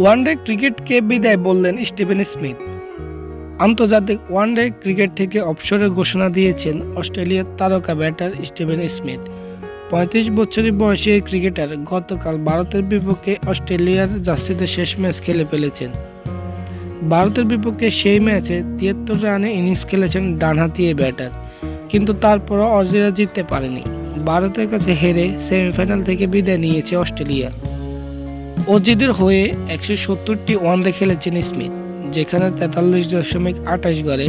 One day ক্রিকেটকে বিদায় বললেন স্টিভেন স্মিথ? আন্তর্জাতিক ওয়ানডে ক্রিকেট থেকে অবসরের ঘোষণা দিয়েছেন অস্ট্রেলিয়ার তারকা ব্যাটার স্টিভেন স্মিথ। পঁয়ত্রিশ বছরের বয়সী ক্রিকেটার গতকাল ভারতের বিপক্ষে অস্ট্রেলিয়ার জার্সিতে শেষ ম্যাচ খেলে ফেলেছেন। ভারতের বিপক্ষে সেই ম্যাচে তিয়াত্তর রানে ইনিংস খেলেছেন ডানহাতি এই ব্যাটার, কিন্তু তারপরও অজিরা জিততে পারেনি। ভারতের কাছে হেরে সেমিফাইনাল থেকে বিদায় নিয়েছে অস্ট্রেলিয়া। অজিদের হয়ে একশো সত্তরটি ওয়ানডে খেলেছেন স্মিথ, যেখানে তেতাল্লিশ দশমিক আঠাশ গড়ে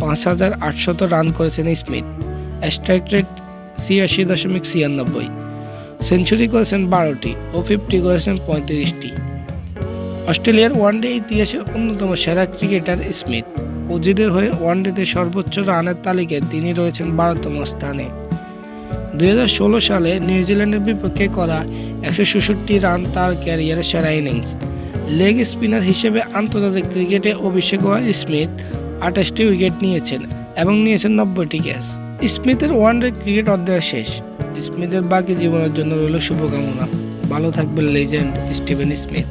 পাঁচ হাজার আটশত রান করেছেন স্মিথ স্ট্রাইক রেট ছিয়াশি দশমিক ছিয়ানব্বই, সেঞ্চুরি করেছেন বারোটি ও ফিফটি করেছেন পঁয়ত্রিশটি। অস্ট্রেলিয়ার ওয়ানডে ইতিহাসের অন্যতম সেরা ক্রিকেটার স্মিথ, অজিদের হয়ে ওয়ানডেতে সর্বোচ্চ রানের তালিকায় তিনি রয়েছেন বারোতম স্থানে। দুই হাজার ষোলো সালে নিউজিল্যান্ডের বিপক্ষে করা একশো ছেষট্টি রান তার ক্যারিয়ারের সেরা ইনিংস। লেগ স্পিনার হিসেবে আন্তর্জাতিক ক্রিকেটে অভিষেক হওয়া স্মিথ আঠাশটি উইকেট নিয়েছেন এবং নিয়েছেন নব্বইটি ক্যাচ। স্মিথের ওয়ানডে ক্রিকেট অধ্যায় শেষ। স্মিথের বাকি জীবনের জন্য রইল শুভকামনা। ভালো থাকবেন লেজেন্ড স্টিভেন স্মিথ।